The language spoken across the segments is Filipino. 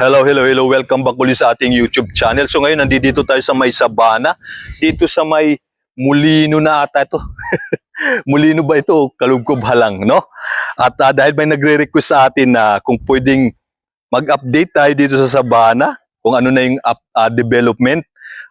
Hello, hello, hello. Welcome back ulit sa ating YouTube channel. So ngayon, nandito tayo sa may Sabana. Dito sa may Mulino na ata ito. Mulino ba ito? Kalugkob halang, no? At ah, dahil may nagre-request sa atin na kung pwedeng mag-update tayo dito sa Sabana, kung ano na yung up, ah, development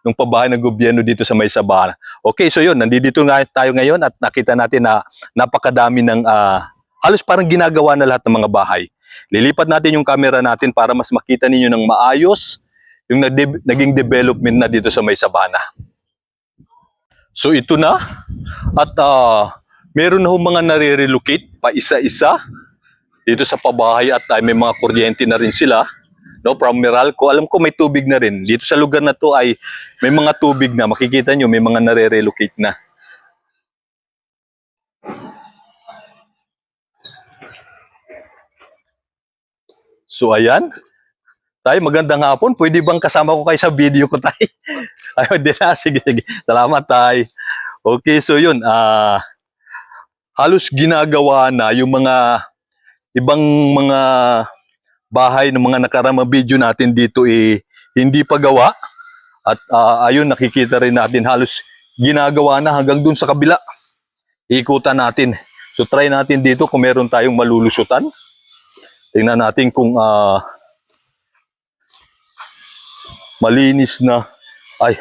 ng pabahay ng gobyerno dito sa may Sabana. Okay, so yun, nandito nga tayo ngayon at nakita natin na napakadami ng ah, halos parang ginagawa na lahat ng mga bahay. Lilipat natin yung camera natin para mas makita ninyo ng maayos yung naging development na dito sa may Sabana. So ito na at ah, meron na mga nare-relocate pa isa-isa dito sa pabahay at ah, may mga kuryente na rin sila. No, from Meralco, alam ko may tubig na rin. Dito sa lugar na to ay may mga tubig na. Makikita nyo, may mga nare-relocate na. So ayan. Tay, magandang hapon. Pwede bang kasama ko kayo sa video ko, Tay? Ayun, di na. Sige, sige. Salamat, Tay. Okay, so yun. ah halos ginagawa na yung mga ibang mga bahay ng mga nakarama video natin dito eh hindi pa gawa. At ah, ayun, nakikita rin natin halos ginagawa na hanggang dun sa kabila. Ikutan natin. So try natin dito kung meron tayong malulusutan. Tingnan natin kung ah, malinis na. Ay,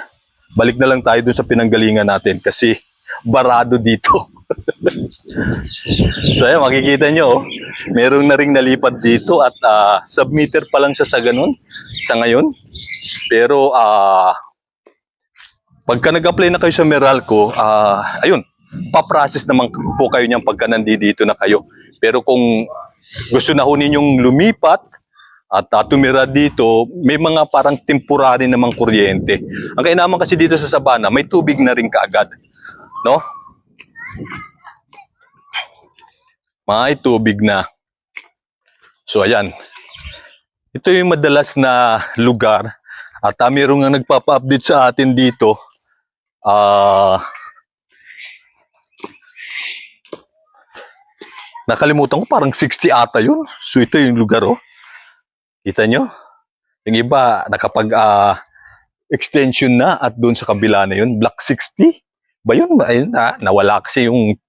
balik na lang tayo dun sa pinanggalingan natin kasi barado dito. so ayan, makikita nyo, oh, meron na ring nalipat dito at ah, submitter pa lang siya sa ganun sa ngayon. Pero ah pagka nag-apply na kayo sa Meralco, ah ayun, pa-process naman po kayo niyan pagka nandito na kayo. Pero kung gusto na ho ninyong lumipat at uh, tumira dito, may mga parang temporary namang kuryente. Ang kainaman kasi dito sa Sabana, may tubig na rin kaagad. No? May tubig na. So ayan. Ito yung madalas na lugar at uh, mayroong nga nagpapa-update sa atin dito. Ah Nakalimutan ko parang 60 ata yun. So ito yung lugar oh. Kita nyo? Yung iba nakapag ah, extension na at doon sa kabila na yun, block 60. Ba yun? Ayun na, nawala kasi yung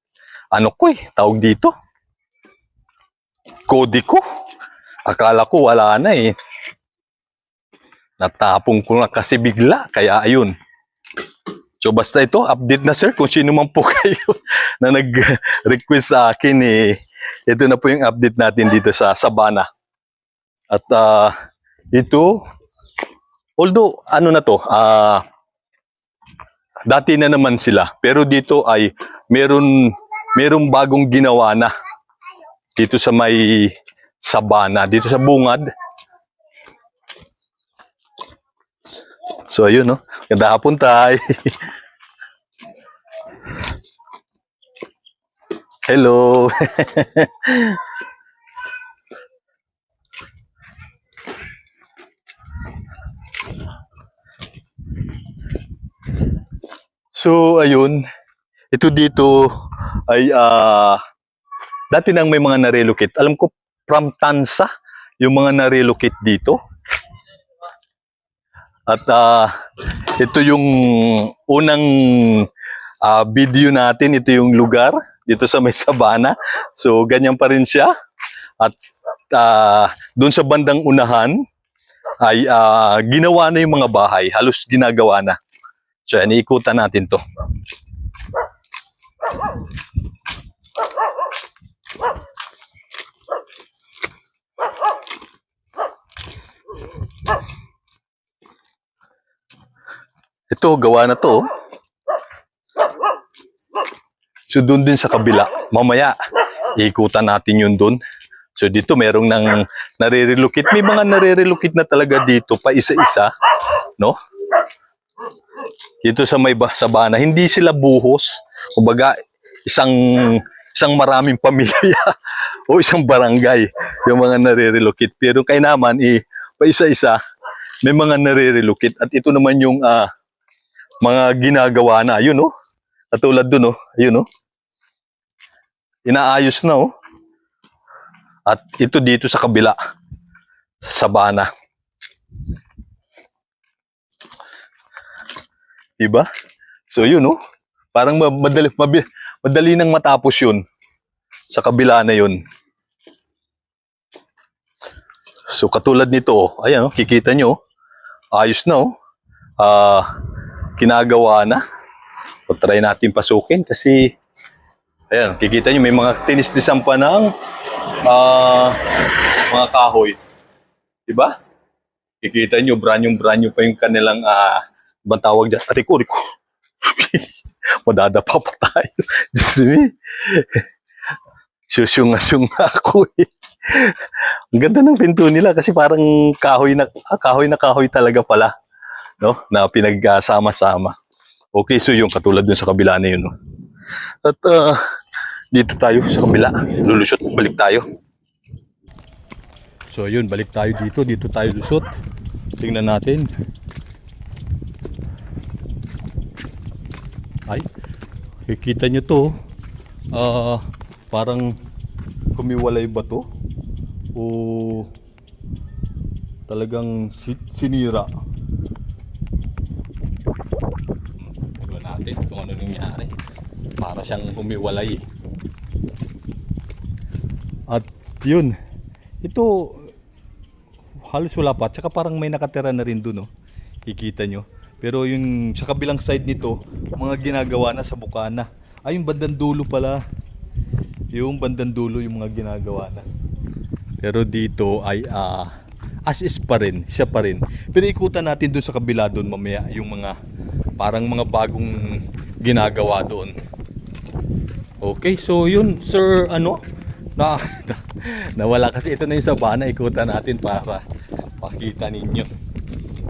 ano ko eh, tawag dito. Kode ko. Akala ko wala na eh. Natapong ko na kasi bigla, kaya ayun. So basta ito, update na sir, kung sino man po kayo na nag-request sa akin eh, ito na po yung update natin dito sa Sabana. At ah, ito, although ano na to, ah, dati na naman sila, pero dito ay meron, merong bagong ginawa na dito sa may Sabana, dito sa Bungad. So ayun no, ganda hapon. Hello. so ayun, ito dito ay ah dati nang may mga na-relocate. Alam ko from Tansa yung mga na-relocate dito. At ah, ito yung unang ah, video natin, ito yung lugar dito sa may Sabana. So ganyan pa rin siya. At ah, doon sa bandang unahan ay ah, ginawa na yung mga bahay, halos ginagawa na. So yan, iikutan natin to. Ito, gawa na to. So doon din sa kabila, mamaya iikutan natin yun doon. So dito merong nang nare-relocate. May mga nare-relocate na talaga dito pa isa-isa, no? Dito sa may ba- sabana, hindi sila buhos. Kumbaga isang isang maraming pamilya o isang barangay yung mga nare-relocate. Pero kay naman eh pa isa-isa may mga nare-relocate at ito naman yung ah, mga ginagawa na. Yun oh. Katulad dun, oh. Ayun, oh. Inaayos na, oh. At ito dito sa kabila. Sa sabana. Diba? So, yun, oh. Parang madali, mabi, madali nang matapos yun. Sa kabila na yun. So, katulad nito, oh. Ayan, oh. Kikita nyo, oh. Ayos na, oh. Uh, kinagawa na o try natin pasukin kasi, ayan, kikita nyo, may mga tinis-tisan pa ng ah, mga kahoy. Diba? Kikita nyo, branyong-branyo pa yung kanilang, ah, bang tawag dyan? Ariko, ariko. Madadapa pa tayo. Diyos me. Susunga-sunga ako eh. Ang ganda ng pinto nila kasi parang kahoy na ah, kahoy na kahoy talaga pala, no? Na pinagsama-sama. Okay, so yung katulad dun sa kabila na yun, no? At ah, dito tayo sa kabila. Lulusot, balik tayo. So yun, balik tayo dito. Dito tayo lusot. Tingnan natin. Ay, kikita nyo to. Ah, parang kumiwalay ba to? O talagang si- sinira? Tignan natin kung ano nangyari. Para siyang humiwalay. At yun, ito halos wala pa. Tsaka parang may nakatira na rin doon, no? Kikita nyo. Pero yung sa kabilang side nito, mga ginagawa na sa bukana. Ay, yung bandang dulo pala. Yung bandang dulo yung mga ginagawa na. Pero dito ay ah, as is pa rin, siya pa rin. Pero ikutan natin doon sa kabila doon mamaya yung mga parang mga bagong ginagawa doon. Okay, so yun, sir, ano? Na, nawala kasi ito na yung sabana, ikutan natin para pakita ninyo.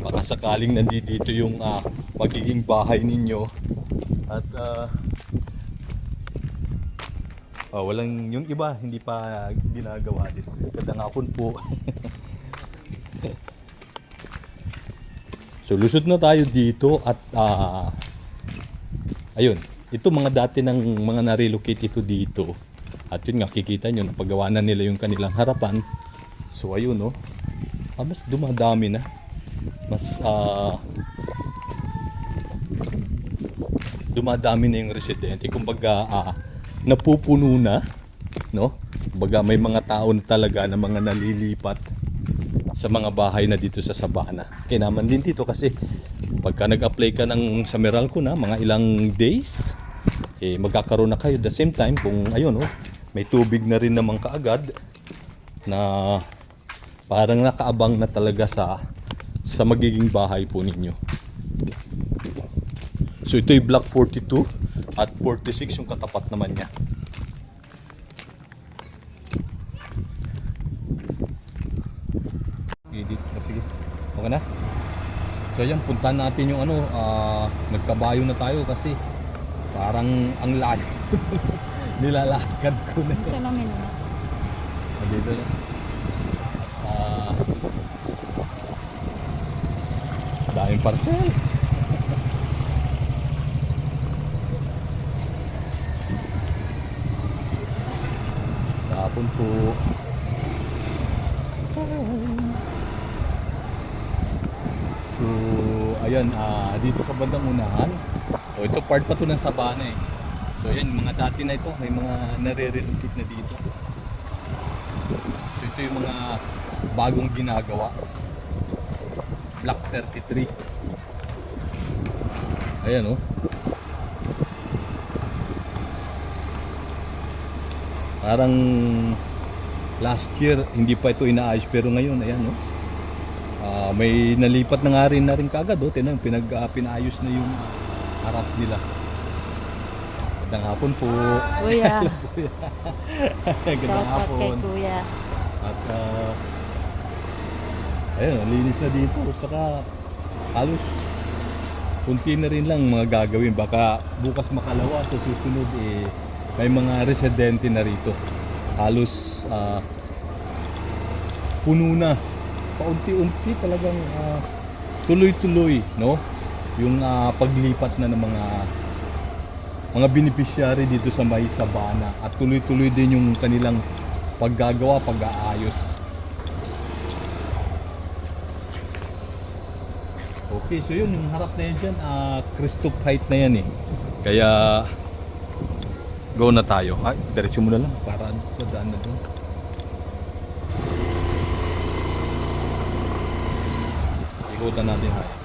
Baka sakaling nandito yung ah, magiging bahay ninyo. At ah, ah, walang yung iba hindi pa ginagawa din. Gandang hapon po. so lusot na tayo dito at ah, ayun, ito mga dati ng mga na-relocate ito dito. At yun nga, kikita nyo, napagawa na nila yung kanilang harapan. So ayun, no. Ah, mas dumadami na. Mas ah, dumadami na yung residente. Kumbaga, ah, napupuno na, no? Kumbaga, may mga tao na talaga na mga nalilipat sa mga bahay na dito sa Sabana. Kaya naman din dito kasi pagka nag-apply ka ng sa Meralco na mga ilang days, eh magkakaroon na kayo the same time kung ayun oh, may tubig na rin naman kaagad na parang nakaabang na talaga sa sa magiging bahay po ninyo. So ito yung block 42 at 46 yung katapat naman niya. Edit. Oh, sige. Okay? So yan, puntahan natin yung ano, ah, nagkabayo na tayo kasi parang ang lag. Nilalakad ko na. Sa namin na. Dito na. Ah, daming parcel. Tapon po. So, ayan, ah, dito sa bandang unahan. O, ito part pa to ng Sabana eh. So, ayan, mga dati na ito, may mga nare-relocate na dito. So, ito yung mga bagong ginagawa. Block 33. Ayan, oh. Parang last year, hindi pa ito inaayos, pero ngayon, ayan, oh. Ah, may nalipat na nga rin na rin kagad, oh. Tinan, pinag, ah, pinaayos na yung harap nila. Magandang hapon po. Kuya. Magandang out kay hapon. kuya. At ah, ayun, linis na dito. Saka halos kunti na rin lang mga gagawin. Baka bukas makalawa sa susunod eh may mga residente na rito. Halos ah, puno na. Paunti-unti talagang ah, tuloy-tuloy, no? Yung ah, paglipat na ng mga mga beneficiary dito sa May Sabana at tuloy-tuloy din yung kanilang paggagawa, pag-aayos. Okay, so yun, yung harap na yan dyan, ah, Christoph height na yan eh. Kaya, go na tayo. Ay, diretso mo na lang para padaan na doon. Ikutan natin high.